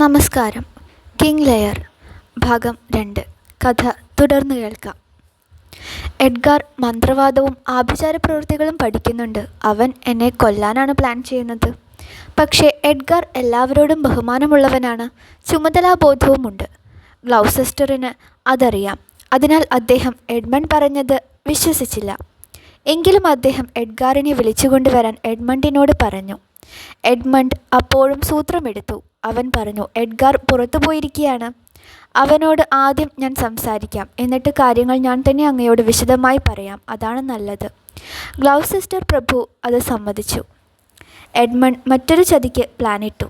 നമസ്കാരം. King layer ഭാഗം രണ്ട്. കഥ തുടർന്ന് കേൾക്കാം. എഡ്ഗാർ മന്ത്രവാദവും ആഭിചാര പ്രവൃത്തികളും പഠിക്കുന്നുണ്ട്. അവൻ എന്നെ കൊല്ലാനാണ് പ്ലാൻ ചെയ്യുന്നത്. പക്ഷേ എഡ്ഗാർ എല്ലാവരോടും ബഹുമാനമുള്ളവനാണ്. ചുമതലാബോധവുമുണ്ട് ഗ്ലൗസെസ്റ്ററിന് അതറിയാം. അതിനാൽ അദ്ദേഹം എഡ്മണ്ട് പറഞ്ഞത് വിശ്വസിച്ചില്ല. എങ്കിലും അദ്ദേഹം എഡ്ഗാറിനെ വിളിച്ചുകൊണ്ടുവരാൻ എഡ്മണ്ടിനോട് പറഞ്ഞു. എഡ്മണ്ട് അപ്പോഴും സൂത്രമെടുത്തു. അവൻ പറഞ്ഞു എഡ്ഗാർ പുറത്തു പോയിരിക്കുകയാണ് അവനോട് ആദ്യം ഞാൻ സംസാരിക്കാം. എന്നിട്ട് കാര്യങ്ങൾ ഞാൻ തന്നെ അങ്ങയോട് വിശദമായി പറയാം. അതാണ് നല്ലത്. ഗ്ലൗസിസ്റ്റർ പ്രഭു അത് സമ്മതിച്ചു. എഡ്മണ്ട് മറ്റൊരു ചതിക്ക് പ്ലാനിട്ടു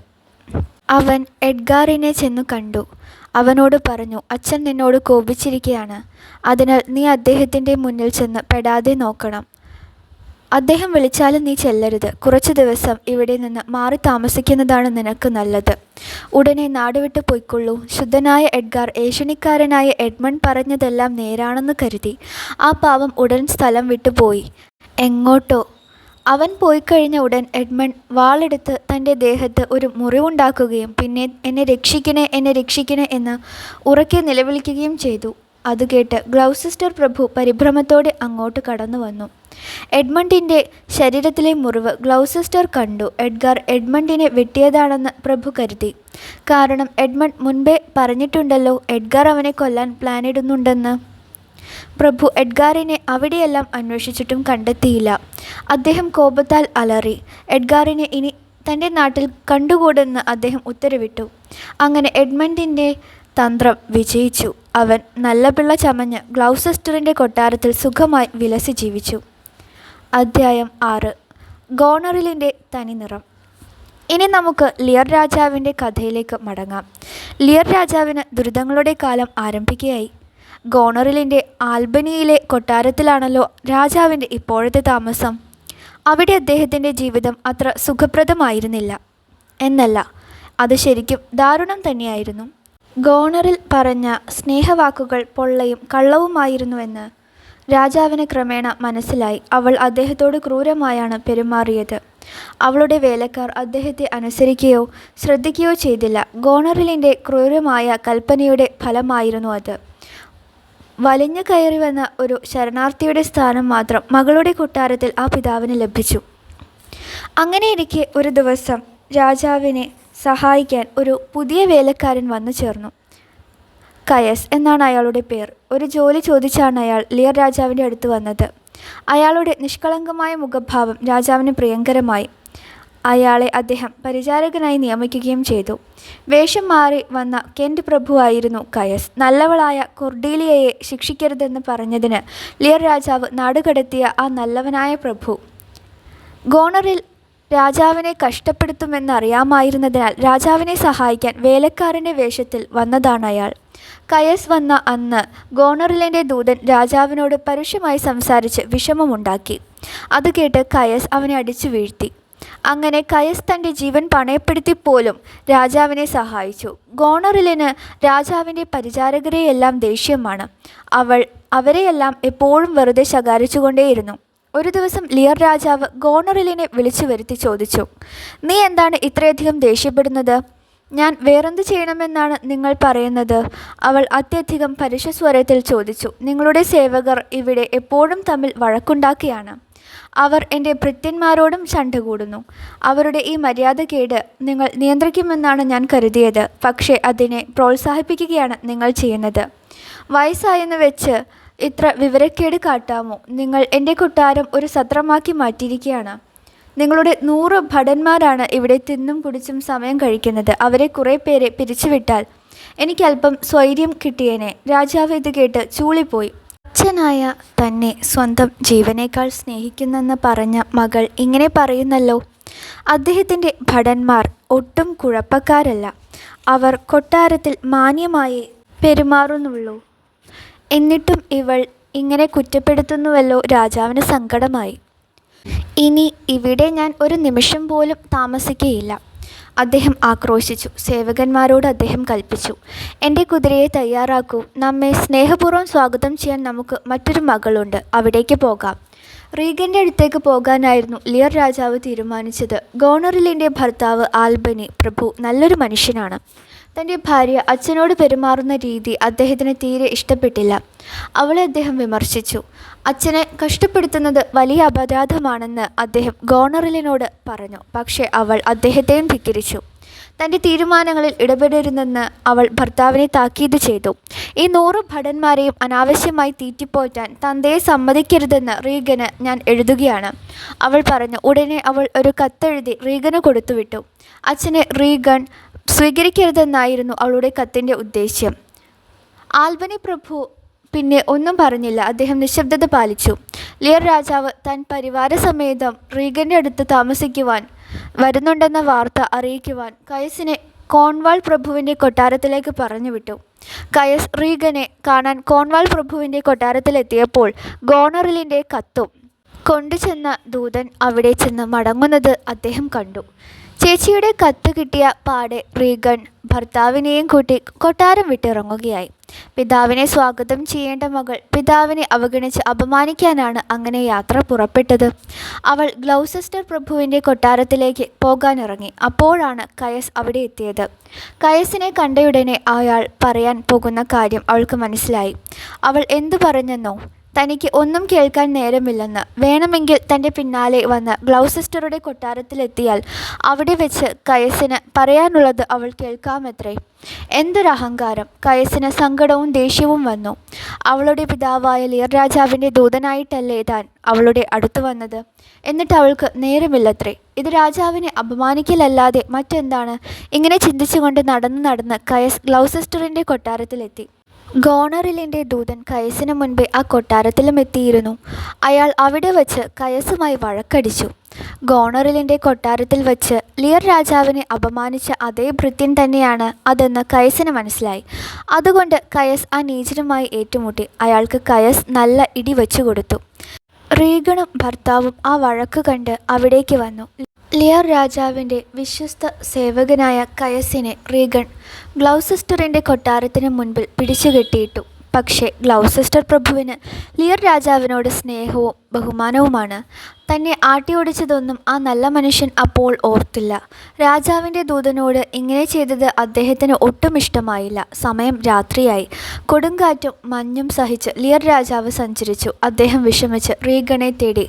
അവൻ എഡ്ഗാറിനെ ചെന്നു കണ്ടു. അവനോട് പറഞ്ഞു അച്ഛൻ നിന്നോട് കോപിച്ചിരിക്കുകയാണ് അതിനാൽ നീ അദ്ദേഹത്തിന്റെ മുന്നിൽ ചെന്ന് പെടാതെ നോക്കണം. അദ്ദേഹം വിളിച്ചാലും നീ ചെല്ലരുത്. കുറച്ചു ദിവസം ഇവിടെ നിന്ന് മാറി താമസിക്കുന്നതാണ് നിനക്ക് നല്ലത്. ഉടനെ നാടുവിട്ട് പോയിക്കൊള്ളൂ. ശുദ്ധനായ എഡ്ഗാർ ഏഷണിക്കാരനായ എഡ്മണ്ട് പറഞ്ഞതെല്ലാം നേരാണെന്ന് കരുതി. ആ പാവം ഉടൻ സ്ഥലം വിട്ടുപോയി എങ്ങോട്ടോ? അവൻ പോയി കഴിഞ്ഞ ഉടൻ എഡ്മണ്ട് വാളെടുത്ത് തന്റെ ദേഹത്ത് ഒരു മുറിവുണ്ടാക്കുകയും പിന്നെ എന്നെ രക്ഷിക്കണേ എന്നെ രക്ഷിക്കണേ എന്ന് ഉറക്കെ നിലവിളിക്കുകയും ചെയ്തു. അത് കേട്ട് ഗ്ലൗസിസ്റ്റർ പ്രഭു പരിഭ്രമത്തോടെ അങ്ങോട്ട് കടന്നു വന്നു എഡ്മണ്ടിന്റെ ശരീരത്തിലെ മുറിവ് ഗ്ലൗസിസ്റ്റർ കണ്ടു. എഡ്ഗാർ എഡ്മണ്ടിനെ വെട്ടിയതാണെന്ന് പ്രഭു കരുതി. കാരണം എഡ്മണ്ട് മുൻപേ പറഞ്ഞിട്ടുണ്ടല്ലോ എഡ്ഗാർ അവനെ കൊല്ലാൻ പ്ലാനിടുന്നുണ്ടെന്ന് പ്രഭു എഡ്ഗാറിനെ അവിടെയെല്ലാം അന്വേഷിച്ചിട്ടും കണ്ടെത്തിയില്ല. അദ്ദേഹം കോപത്താൽ അലറി. എഡ്ഗാറിനെ ഇനി തന്റെ നാട്ടിൽ കണ്ടുകൂടെന്ന് അദ്ദേഹം ഉത്തരവിട്ടു. അങ്ങനെ എഡ്മണ്ടിന്റെ തന്ത്രം വിജയിച്ചു. അവൻ നല്ല പിള്ള ചമഞ്ഞ് ഗ്ലൗസെസ്റ്ററിന്റെ കൊട്ടാരത്തിൽ സുഖമായി വിലസി ജീവിച്ചു. അദ്ധ്യായം ആറ്. ഗോണറിലിന്റെ തനിനിറം ഇനി നമുക്ക് ലിയർ രാജാവിന്റെ കഥയിലേക്ക് മടങ്ങാം. ലിയർ രാജാവിന് ദുരിതങ്ങളുടെ കാലം ആരംഭിക്കുകയായി. ഗോണറിലിന്റെ ആൽബനിയിലെ കൊട്ടാരത്തിലാണല്ലോ രാജാവിന്റെ ഇപ്പോഴത്തെ താമസം. അവിടെ അദ്ദേഹത്തിന്റെ ജീവിതം അത്ര സുഖപ്രദമായിരുന്നില്ല. എന്നല്ല അത് ശരിക്കും ദാരുണം തന്നെയായിരുന്നു. ഗോണറിൽ പറഞ്ഞ സ്നേഹവാക്കുകൾ പൊള്ളയും കള്ളവുമായിരുന്നുവെന്ന് രാജാവിന് ക്രമേണ മനസ്സിലായി. അവൾ അദ്ദേഹത്തോട് ക്രൂരമായാണ് പെരുമാറിയത്. അവളുടെ വേലക്കാർ അദ്ദേഹത്തെ അനുസരിക്കുകയോ ശ്രദ്ധിക്കുകയോ ചെയ്തില്ല. ഗോണറിലിന്റെ ക്രൂരമായ കൽപ്പനയുടെ ഫലമായിരുന്നു അത്. വലിഞ്ഞു കയറി വന്ന ഒരു ശരണാർത്ഥിയുടെ സ്ഥാനം മാത്രം മകളുടെ കൊട്ടാരത്തിൽ ആ പിതാവിന് ലഭിച്ചു. അങ്ങനെയിരിക്കെ ഒരു ദിവസം രാജാവിനെ സഹായിക്കാൻ ഒരു പുതിയ വേലക്കാരൻ വന്നു ചേർന്നു. കയസ് എന്നാണ് അയാളുടെ പേർ. ഒരു ജോലി ചോദിച്ചാണ് അയാൾ ലിയർ രാജാവിന്റെ അടുത്ത് വന്നത്. അയാളുടെ നിഷ്കളങ്കമായ മുഖഭാവം രാജാവിന് പ്രിയങ്കരമായി. അയാളെ അദ്ദേഹം പരിചാരകനായി നിയമിക്കുകയും ചെയ്തു. വേഷം മാറി വന്ന കെന്റ് പ്രഭുവായിരുന്നു കയസ്. നല്ലവളായ കൊർഡീലിയയെ ശിക്ഷിക്കരുതെന്ന് പറഞ്ഞതിന് ലിയർ രാജാവ് നാടുകടത്തിയ ആ നല്ലവനായ പ്രഭു. ഗോണറിൽ രാജാവിനെ കഷ്ടപ്പെടുത്തുമെന്നറിയാമായിരുന്നതിനാൽ രാജാവിനെ സഹായിക്കാൻ വേലക്കാരന്റെ വേഷത്തിൽ വന്നതാണ് അയാൾ. കയസ് വന്ന അന്ന് ഗോണറിലിന്റെ ദൂതൻ രാജാവിനോട് പരുഷമായി സംസാരിച്ച് വിഷമമുണ്ടാക്കി. അത് കേട്ട് കയസ് അവനെ അടിച്ചു വീഴ്ത്തി. അങ്ങനെ കയസ് തന്റെ ജീവൻ പണയപ്പെടുത്തി പോലും രാജാവിനെ സഹായിച്ചു. ഗോണറിലിന് രാജാവിന്റെ പരിചാരകരെയെല്ലാം ദേഷ്യമാണ്. അവൾ അവരെയെല്ലാം എപ്പോഴും വെറുതെ ശകാരിച്ചുകൊണ്ടേയിരുന്നു. ഒരു ദിവസം ലിയർ രാജാവ് ഗോണറിലിനെ വിളിച്ചു വരുത്തി ചോദിച്ചു നീ എന്താണ് ഇത്രയധികം ദേഷ്യപ്പെടുന്നത്? ഞാൻ വേറെന്ത് ചെയ്യണമെന്നാണ് നിങ്ങൾ പറയുന്നത്? അവൾ അത്യധികം പരുഷസ്വരത്തിൽ ചോദിച്ചു. നിങ്ങളുടെ സേവകർ ഇവിടെ എപ്പോഴും തമ്മിൽ വഴക്കുണ്ടാക്കിയാണ്. അവർ എന്റെ ഭൃത്യന്മാരോടും ചണ്ട കൂടുന്നു. അവരുടെ ഈ മര്യാദകേട് നിങ്ങൾ നിയന്ത്രിക്കുമെന്നാണ് ഞാൻ കരുതിയത്. പക്ഷേ അതിനെ പ്രോത്സാഹിപ്പിക്കുകയാണ് നിങ്ങൾ ചെയ്യുന്നത്. വയസ്സായെന്ന് വെച്ച് ഇത്ര വിവരക്കേട് കാട്ടാമോ? നിങ്ങൾ എന്റെ കൊട്ടാരം ഒരു സത്രമാക്കി മാറ്റിയിരിക്കുകയാണ്. നിങ്ങളുടെ നൂറ് ഭടന്മാരാണ് ഇവിടെ തിന്നും കുടിച്ചും സമയം കഴിക്കുന്നത്. അവരെ കുറേ പേരെ പിരിച്ചുവിട്ടാൽ എനിക്കല്പം സ്വൈര്യം കിട്ടിയേനെ. രാജാവ് ഇത് കേട്ട് ചൂളിപ്പോയി. അച്ഛനായ തന്നെ സ്വന്തം ജീവനേക്കാൾ സ്നേഹിക്കുന്നെന്ന് പറഞ്ഞ മകൾ ഇങ്ങനെ പറയുന്നല്ലോ. അദ്ദേഹത്തിന്റെ ഭടന്മാർ ഒട്ടും കുഴപ്പക്കാരല്ല. അവർ കൊട്ടാരത്തിൽ മാന്യമായി പെരുമാറുന്നുള്ളൂ. എന്നിട്ടും ഇവൾ ഇങ്ങനെ കുറ്റപ്പെടുത്തുന്നുവല്ലോ രാജാവിന് സങ്കടമായി. ഇനി ഇവിടെ ഞാൻ ഒരു നിമിഷം പോലും താമസിക്കുകയില്ല. അദ്ദേഹം ആക്രോശിച്ചു. സേവകന്മാരോട് അദ്ദേഹം കൽപ്പിച്ചു. എന്റെ കുതിരയെ തയ്യാറാക്കൂ. നമ്മെ സ്നേഹപൂർവം സ്വാഗതം ചെയ്യാൻ നമുക്ക് മറ്റൊരു മകളുണ്ട്. അവിടേക്ക് പോകാം. റീഗന്റെ അടുത്തേക്ക് പോകാനായിരുന്നു ലിയർ രാജാവ് തീരുമാനിച്ചത്. ഗോണറിലിന്റെ ഭർത്താവ് ആൽബനി പ്രഭു നല്ലൊരു മനുഷ്യനാണ്. തന്റെ ഭാര്യ അച്ഛനോട് പെരുമാറുന്ന രീതി അദ്ദേഹത്തിന് തീരെ ഇഷ്ടപ്പെട്ടില്ല. അവളെ അദ്ദേഹം വിമർശിച്ചു. അച്ഛനെ കഷ്ടപ്പെടുത്തുന്നത് വലിയ അപരാധമാണെന്ന് അദ്ദേഹം ഗോണറിലിനോട് പറഞ്ഞു. പക്ഷേ അവൾ അദ്ദേഹത്തെയും ധിക്കരിച്ചു. തന്റെ തീരുമാനങ്ങളിൽ ഇടപെടരുതെന്ന് അവൾ ഭർത്താവിനെ താക്കീത് ചെയ്തു. ഈ നൂറ് ഭടന്മാരെയും അനാവശ്യമായി തീറ്റിപ്പോറ്റാൻ തന്തയെ സമ്മതിക്കരുതെന്ന് റീഗന് ഞാൻ എഴുതുകയാണ്. അവൾ പറഞ്ഞു ഉടനെ അവൾ ഒരു കത്തെഴുതി റീഗന് കൊടുത്തുവിട്ടു. അച്ഛനെ റീഗൺ സ്വീകരിക്കരുതെന്നായിരുന്നു അവളുടെ കത്തിന്റെ ഉദ്ദേശ്യം. ആൽബനി പ്രഭു പിന്നെ ഒന്നും പറഞ്ഞില്ല. അദ്ദേഹം നിശബ്ദത പാലിച്ചു. ലിയർ രാജാവ് താൻ പരിവാരസമേതം റീഗന്റെ അടുത്ത് താമസിക്കുവാൻ വരുന്നുണ്ടെന്ന വാർത്ത അറിയിക്കുവാൻ കയസിനെ കോൺവാൾ പ്രഭുവിന്റെ കൊട്ടാരത്തിലേക്ക് പറഞ്ഞുവിട്ടു. കയസ് റീഗനെ കാണാൻ കോൺവാൾ പ്രഭുവിന്റെ കൊട്ടാരത്തിലെത്തിയപ്പോൾ ഗോണറിലിന്റെ കത്തും കൊണ്ടുചെന്ന ദൂതൻ അവിടെ ചെന്ന് മടങ്ങുന്നത് അദ്ദേഹം കണ്ടു. ചേച്ചിയുടെ കത്ത് കിട്ടിയ പാടെ റീഗൺ ഭർത്താവിനെയും കൂട്ടി കൊട്ടാരം വിട്ടിറങ്ങുകയായി. പിതാവിനെ സ്വാഗതം ചെയ്യേണ്ട മകൾ പിതാവിനെ അവഗണിച്ച് അപമാനിക്കാനാണ് അങ്ങനെ യാത്ര പുറപ്പെട്ടത്. അവൾ ഗ്ലൗസസ്റ്റർ പ്രഭുവിന്റെ കൊട്ടാരത്തിലേക്ക് പോകാനിറങ്ങി. അപ്പോഴാണ് കയസ് അവിടെ എത്തിയത്. കയസിനെ കണ്ടയുടനെ അയാൾ പറയാൻ പോകുന്ന കാര്യം അവൾക്ക് മനസ്സിലായി. അവൾ എന്തു പറഞ്ഞെന്നോ? തനിക്ക് ഒന്നും കേൾക്കാൻ നേരമില്ലെന്ന്. വേണമെങ്കിൽ തന്റെ പിന്നാലെ വന്ന് ഗ്ലൗസിസ്റ്ററുടെ കൊട്ടാരത്തിലെത്തിയാൽ അവിടെ വെച്ച് കയസിന് പറയാനുള്ളത് അവൾ കേൾക്കാമത്രേ. എന്തൊരഹങ്കാരം കയസിന് സങ്കടവും ദേഷ്യവും വന്നു. അവളുടെ പിതാവായ ലിയർ രാജാവിന്റെ ദൂതനായിട്ടല്ലേ താൻ അവളുടെ അടുത്ത് വന്നത്? എന്നിട്ട് അവൾക്ക് നേരമില്ലത്രേ. ഇത് രാജാവിനെ അപമാനിക്കലല്ലാതെ മറ്റെന്താണ്? ഇങ്ങനെ ചിന്തിച്ചുകൊണ്ട് നടന്ന് നടന്ന് കയസ് ഗ്ലൗസിസ്റ്ററിന്റെ കൊട്ടാരത്തിലെത്തി. ഗോണറിലിന്റെ ദൂതൻ കയസിന് മുൻപേ ആ കൊട്ടാരത്തിലും എത്തിയിരുന്നു അയാൾ അവിടെ വച്ച് കയസുമായി വഴക്കടിച്ചു. ഗോണറിലിന്റെ കൊട്ടാരത്തിൽ വച്ച് ലിയർ രാജാവിനെ അപമാനിച്ച അതേ ഭൃത്യൻ തന്നെയാണ് അതെന്ന് കയസിന് മനസ്സിലായി. അതുകൊണ്ട് കയസ് ആ നീചനുമായി ഏറ്റുമുട്ടി അയാൾക്ക് കയസ് നല്ല ഇടി വെച്ചു കൊടുത്തു. റീഗണും ഭർത്താവും ആ വഴക്ക് കണ്ട് അവിടേക്ക് വന്നു. ലിയർ രാജാവിന്റെ വിശ്വസ്ത സേവകനായ കയസിനെ റീഗൺ ഗ്ലൗസിസ്റ്ററിന്റെ കൊട്ടാരത്തിന് മുൻപിൽ പിടിച്ചുകെട്ടിയിട്ടു. പക്ഷേ ഗ്ലൗസിസ്റ്റർ പ്രഭുവിന് ലിയർ രാജാവിനോട് സ്നേഹവും ബഹുമാനവുമാണ്. തന്നെ ആട്ടിയോടിച്ചതൊന്നും ആ നല്ല മനുഷ്യൻ അപ്പോൾ ഓർത്തില്ല. രാജാവിന്റെ ദൂതനോട് ഇങ്ങനെ ചെയ്തത് അദ്ദേഹത്തിന് ഒട്ടും ഇഷ്ടമായില്ല. സമയം രാത്രിയായി. കൊടുങ്കാറ്റും മഞ്ഞും സഹിച്ച് ലിയർ രാജാവ് സഞ്ചരിച്ചു. അദ്ദേഹം വിഷമിച്ച് റീഗണെ തേടി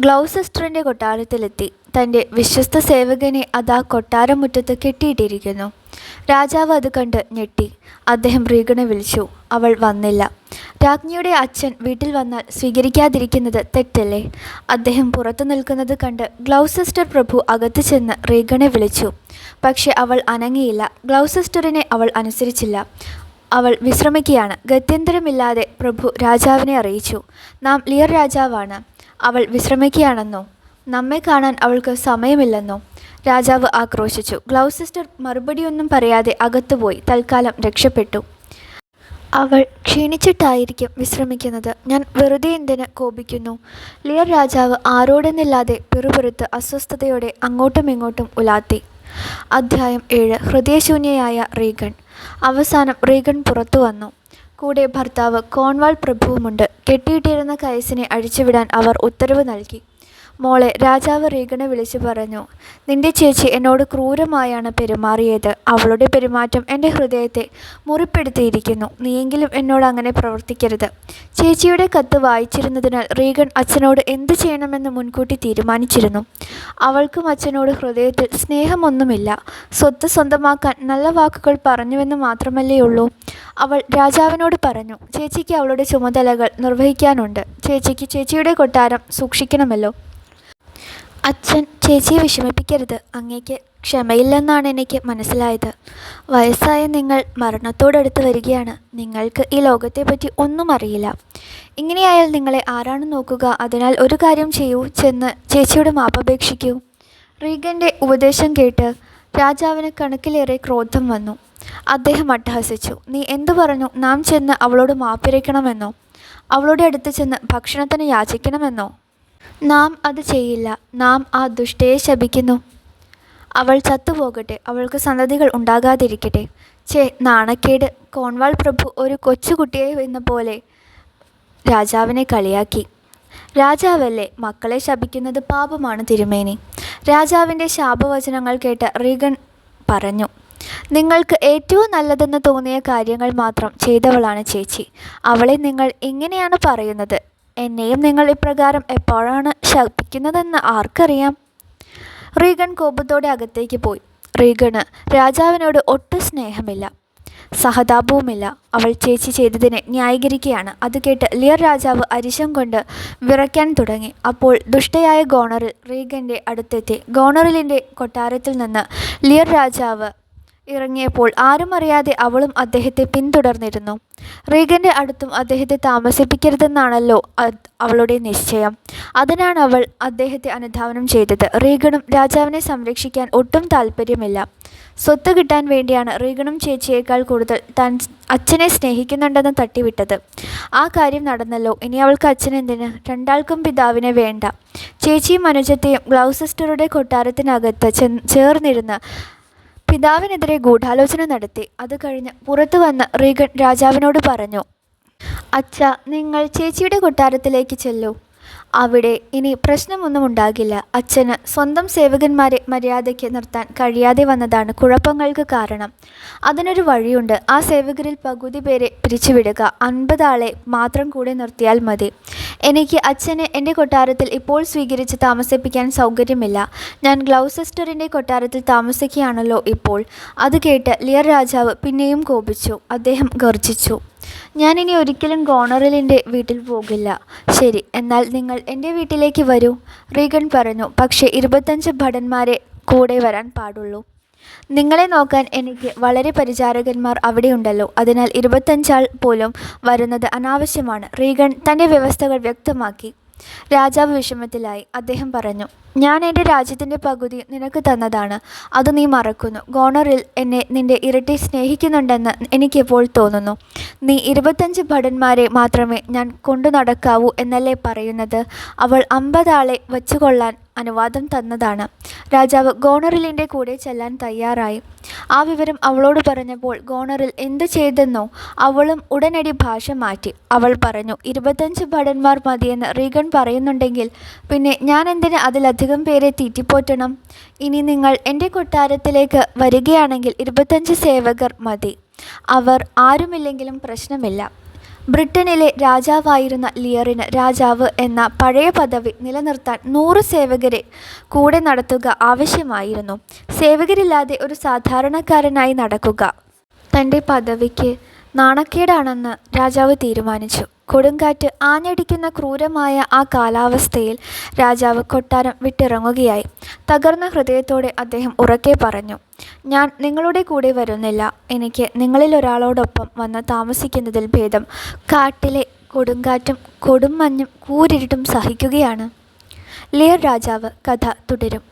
ഗ്ലൗസിസ്റ്ററിന്റെ കൊട്ടാരത്തിലെത്തി. തന്റെ വിശ്വസ്ത സേവകനെ അതാ കൊട്ടാരമുറ്റത്ത് കെട്ടിയിട്ടിരിക്കുന്നു. രാജാവ് അത് കണ്ട് ഞെട്ടി. അദ്ദേഹം റീഗണെ വിളിച്ചു. അവൾ വന്നില്ല. രാജ്ഞിയുടെ അച്ഛൻ വീട്ടിൽ വന്നാൽ സ്വീകരിക്കാതിരിക്കുന്നത് തെറ്റല്ലേ? അദ്ദേഹം പുറത്തു നിൽക്കുന്നത് കണ്ട് ഗ്ലൗസിസ്റ്റർ പ്രഭു അകത്ത് ചെന്ന് റീഗണെ വിളിച്ചു. പക്ഷെ അവൾ അനങ്ങിയില്ല. ഗ്ലൗസിസ്റ്ററിനെ അവൾ അനുസരിച്ചില്ല. അവൾ വിശ്രമിക്കുകയാണ്. ഗത്യന്തരമില്ലാതെ പ്രഭു രാജാവിനെ അറിയിച്ചു. നാം ലിയർ രാജാവാണ്. അവൾ വിശ്രമിക്കുകയാണെന്നോ? നമ്മെ കാണാൻ അവൾക്ക് സമയമില്ലെന്നോ? രാജാവ് ആക്രോശിച്ചു. ഗ്ലൗസിസ്റ്റർ മറുപടിയൊന്നും പറയാതെ അകത്തുപോയി. തൽക്കാലം രക്ഷപ്പെട്ടു. അവൾ ക്ഷീണിച്ചിട്ടായിരിക്കും വിശ്രമിക്കുന്നത്. ഞാൻ വെറുതെ എന്തിന് കോപിക്കുന്നു? ലിയർ രാജാവ് ആരോടെന്നില്ലാതെ പിറുപിറുത്ത് അസ്വസ്ഥതയോടെ അങ്ങോട്ടും ഇങ്ങോട്ടും ഉലാത്തി. അധ്യായം ഏഴ്. ഹൃദയശൂന്യയായ റീഗൺ. അവസാനം റീഗൺ പുറത്തു വന്നു. കൂടെ ഭർത്താവ് കോൺവാൾ പ്രഭുവുമുണ്ട്. കെട്ടിയിട്ടിരുന്ന കയസിനെ അഴിച്ചുവിടാൻ അവർ ഉത്തരവ് നൽകി. മോളെ രാജാവ് റീഗണെ വിളിച്ചു പറഞ്ഞു നിന്റെ ചേച്ചി എന്നോട് ക്രൂരമായാണ് പെരുമാറിയത്. അവളുടെ പെരുമാറ്റം എന്റെ ഹൃദയത്തെ മുറിപ്പെടുത്തിയിരിക്കുന്നു. നീയെങ്കിലും എന്നോട് അങ്ങനെ പ്രവർത്തിക്കരുത്. ചേച്ചിയുടെ കത്ത് വായിച്ചിരുന്നതിനാൽ റീഗൻ അച്ഛനോട് എന്ത് ചെയ്യണമെന്ന് മുൻകൂട്ടി തീരുമാനിച്ചിരുന്നു. അവൾക്കും അച്ഛനോട് ഹൃദയത്തിൽ സ്നേഹമൊന്നുമില്ല. സ്വത്ത് സ്വന്തമാക്കാൻ നല്ല വാക്കുകൾ പറഞ്ഞുവെന്ന് മാത്രമല്ലേ ഉള്ളൂ. അവൾ രാജാവിനോട് പറഞ്ഞു ചേച്ചിക്ക് അവളുടെ ചുമതലകൾ നിർവഹിക്കാനുണ്ട്. ചേച്ചിക്ക് ചേച്ചിയുടെ കൊട്ടാരം സൂക്ഷിക്കണമല്ലോ. അച്ഛൻ ചേച്ചിയെ വിഷമിപ്പിക്കരുത്. അങ്ങേക്ക് ക്ഷമയില്ലെന്നാണ് എനിക്ക് മനസ്സിലായത്. വയസ്സായ നിങ്ങൾ മരണത്തോടടുത്ത് വരികയാണ്. നിങ്ങൾക്ക് ഈ ലോകത്തെപ്പറ്റി ഒന്നും അറിയില്ല. ഇങ്ങനെയായാൽ നിങ്ങളെ ആരാണ് നോക്കുക? അതിനാൽ ഒരു കാര്യം ചെയ്യൂ. ചെന്ന് ചേച്ചിയോട് മാപ്പപേക്ഷിക്കൂ. റീഗന്റെ ഉപദേശം കേട്ട് രാജാവിന് കണക്കിലേറെ ക്രോധം വന്നു. അദ്ദേഹം അട്ടഹസിച്ചു. നീ എന്തു പറഞ്ഞു? നാം ചെന്ന് അവളോട് മാപ്പിരയ്ക്കണമെന്നോ? അവളുടെ അടുത്ത് ചെന്ന് ഭക്ഷണത്തിന് യാചിക്കണമെന്നോ? നാം അത് ചെയ്യില്ല. നാം ആ ദുഷ്ടയെ ശപിക്കുന്നു. അവൾ ചത്തുപോകട്ടെ. അവൾക്ക് സന്തതികൾ ഉണ്ടാകാതിരിക്കട്ടെ. ചേ നാണക്കേട്. കോൺവാൾ പ്രഭു ഒരു കൊച്ചുകുട്ടിയെ എന്ന പോലെ രാജാവിനെ കളിയാക്കി. രാജാവല്ലേ മക്കളെ ശപിക്കുന്നത് പാപമാണ് തിരുമേനി. രാജാവിന്റെ ശാപവചനങ്ങൾ കേട്ട് റീഗൻ പറഞ്ഞു നിങ്ങൾക്ക് ഏറ്റവും നല്ലതെന്ന് തോന്നിയ കാര്യങ്ങൾ മാത്രം ചെയ്തവളാണ് ചേച്ചി. അവളെ നിങ്ങൾ എങ്ങനെയാണ് പറയുന്നത്? എന്നെയും നിങ്ങൾ ഇപ്രകാരം എപ്പോഴാണ് ശപിക്കുന്നതെന്ന് ആർക്കറിയാം? റീഗൺ കോപത്തോടെ അകത്തേക്ക് പോയി. റീഗണ് രാജാവിനോട് ഒട്ടും സ്നേഹമില്ല. സഹതാപവുമില്ല. അവൾ ചേച്ചി ചെയ്തതിനെ ന്യായീകരിക്കുകയാണ്. അത് കേട്ട് ലിയർ രാജാവ് അരിശം കൊണ്ട് വിറയ്ക്കാൻ തുടങ്ങി. അപ്പോൾ ദുഷ്ടയായ ഗോണറിൽ റീഗന്റെ അടുത്തെത്തി. ഗോണറിലിന്റെ കൊട്ടാരത്തിൽ നിന്ന് ലിയർ രാജാവ് ഇറങ്ങിയപ്പോൾ ആരും അറിയാതെ അവളും അദ്ദേഹത്തെ പിന്തുടർന്നിരുന്നു. റീഗന്റെ അടുത്തും അദ്ദേഹത്തെ താമസിപ്പിക്കരുതെന്നാണല്ലോ അവളുടെ നിശ്ചയം. അതിനാണ് അവൾ അദ്ദേഹത്തെ അനുധാവനം ചെയ്തത്. റീഗണും രാജാവിനെ സംരക്ഷിക്കാൻ ഒട്ടും താല്പര്യമില്ല. സ്വത്ത് കിട്ടാൻ വേണ്ടിയാണ് റീഗണും ചേച്ചിയേക്കാൾ കൂടുതൽ താൻ അച്ഛനെ സ്നേഹിക്കുന്നുണ്ടെന്ന് തട്ടിവിട്ടത്. ആ കാര്യം നടന്നല്ലോ. ഇനി അവൾക്ക് അച്ഛനെന്തിന്? രണ്ടാൾക്കും പിതാവിനെ വേണ്ട. ചേച്ചിയും അനുജത്തെയും ഗ്ലൗസിസ്റ്ററുടെ കൊട്ടാരത്തിനകത്ത് ചേർന്നിരുന്ന് പിതാവിനെതിരെ ഗൂഢാലോചന നടത്തി. അത് കഴിഞ്ഞ് പുറത്തു വന്ന് റീഗൻ രാജാവിനോട് പറഞ്ഞു അച്ഛ നിങ്ങൾ ചേച്ചിയുടെ കൊട്ടാരത്തിലേക്ക് ചെല്ലൂ. അവിടെ ഇനി പ്രശ്നമൊന്നും ഉണ്ടാകില്ല. അച്ഛന് സ്വന്തം സേവകന്മാരെ മര്യാദയ്ക്ക് നിർത്താൻ കഴിയാതെ വന്നതാണ് കുഴപ്പങ്ങൾക്ക് കാരണം. അതിനൊരു വഴിയുണ്ട്. ആ സേവകരിൽ പകുതി പേരെ പിരിച്ചുവിടുക. അൻപതാളെ മാത്രം കൂടെ നിർത്തിയാൽ മതി. എനിക്ക് അച്ഛനെ എന്റെ കൊട്ടാരത്തിൽ ഇപ്പോൾ സ്വീകരിച്ച് താമസിപ്പിക്കാൻ സൗകര്യമില്ല. ഞാൻ ഗ്ലൗസെസ്റ്ററിന്റെ കൊട്ടാരത്തിൽ താമസിക്കുകയാണല്ലോ ഇപ്പോൾ. അത് കേട്ട് ലിയർ രാജാവ് പിന്നെയും കോപിച്ചു. അദ്ദേഹം ഗർജിച്ചു ഞാനിനി ഒരിക്കലും ഗോണറിലിന്റെ വീട്ടിൽ പോകില്ല. ശരി എന്നാൽ നിങ്ങൾ എന്റെ വീട്ടിലേക്ക് വരൂ. റീഗൻ പറഞ്ഞു പക്ഷേ ഇരുപത്തഞ്ച് ഭടന്മാരെ കൂടെ വരാൻ പാടുള്ളൂ. നിങ്ങളെ നോക്കാൻ എനിക്ക് വളരെ പരിചാരകന്മാർ അവിടെയുണ്ടല്ലോ. അതിനാൽ ഇരുപത്തഞ്ചാൾ പോലും വരുന്നത് അനാവശ്യമാണ്. റീഗൺ തന്റെ വ്യവസ്ഥകൾ വ്യക്തമാക്കി. രാജാവ് വിഷമത്തിലായി. അദ്ദേഹം പറഞ്ഞു ഞാൻ എന്റെ രാജ്യത്തിന്റെ പകുതി നിനക്ക് തന്നതാണ്. അത് നീ മറക്കുന്നു. ഗോണറിൽ എന്നെ നിന്റെ ഇരട്ടി സ്നേഹിക്കുന്നുണ്ടെന്ന് എനിക്കിപ്പോൾ തോന്നുന്നു. നീ ഇരുപത്തഞ്ച് ഭടന്മാരെ മാത്രമേ ഞാൻ കൊണ്ടു നടക്കാവൂ എന്നല്ലേ പറയുന്നത്? അവൾ അമ്പതാളെ വച്ചുകൊള്ളാൻ അനുവാദം തന്നതാണ്. രാജാവ് ഗോണറിലിന്റെ കൂടെ ചെല്ലാൻ തയ്യാറായി. ആ വിവരം അവളോട് പറഞ്ഞപ്പോൾ ഗോണറിൽ എന്ത് ചെയ്തെന്നോ അവളും ഉടനടി ഭാഷ മാറ്റി. അവൾ പറഞ്ഞു ഇരുപത്തഞ്ച് ഭടന്മാർ മതിയെന്ന് റീഗൺ പറയുന്നുണ്ടെങ്കിൽ പിന്നെ ഞാൻ എന്തിന് അതിലധികം പേരെ തീറ്റിപ്പോറ്റണം. ഇനി നിങ്ങൾ എന്റെ കൊട്ടാരത്തിലേക്ക് വരികയാണെങ്കിൽ ഇരുപത്തഞ്ച് സേവകർ മതി. അവർ ആരുമില്ലെങ്കിലും പ്രശ്നമില്ല. ബ്രിട്ടനിലെ രാജാവായിരുന്ന ലിയറിന് രാജാവ് എന്ന പഴയ പദവി നിലനിർത്താൻ നൂറ് സേവകരെ കൂടെ നടത്തുക ആവശ്യമായിരുന്നു. സേവകരില്ലാതെ ഒരു സാധാരണക്കാരനായി നടക്കുക. തന്റെ പദവിക്ക് നാണക്കേടാണെന്ന് രാജാവ് തീരുമാനിച്ചു. കൊടുങ്കാറ്റ് ആഞ്ഞടിക്കുന്ന ക്രൂരമായ ആ കാലാവസ്ഥയിൽ രാജാവ് കൊട്ടാരം വിട്ടിറങ്ങുകയായി. തകർന്ന ഹൃദയത്തോടെ അദ്ദേഹം ഉറക്കെ പറഞ്ഞു ഞാൻ നിങ്ങളുടെ കൂടെ വരുന്നില്ല. എനിക്ക് നിങ്ങളിൽ ഒരാളോടൊപ്പം വന്ന് താമസിക്കുന്നതിൽ ഭേദം. കാട്ടിലെ കൊടുങ്കാറ്റും കൊടുംമഞ്ഞും കൂരിരുട്ടും സഹിക്കുകയാണ് ലിയർ രാജാവ് കഥ തുടരും.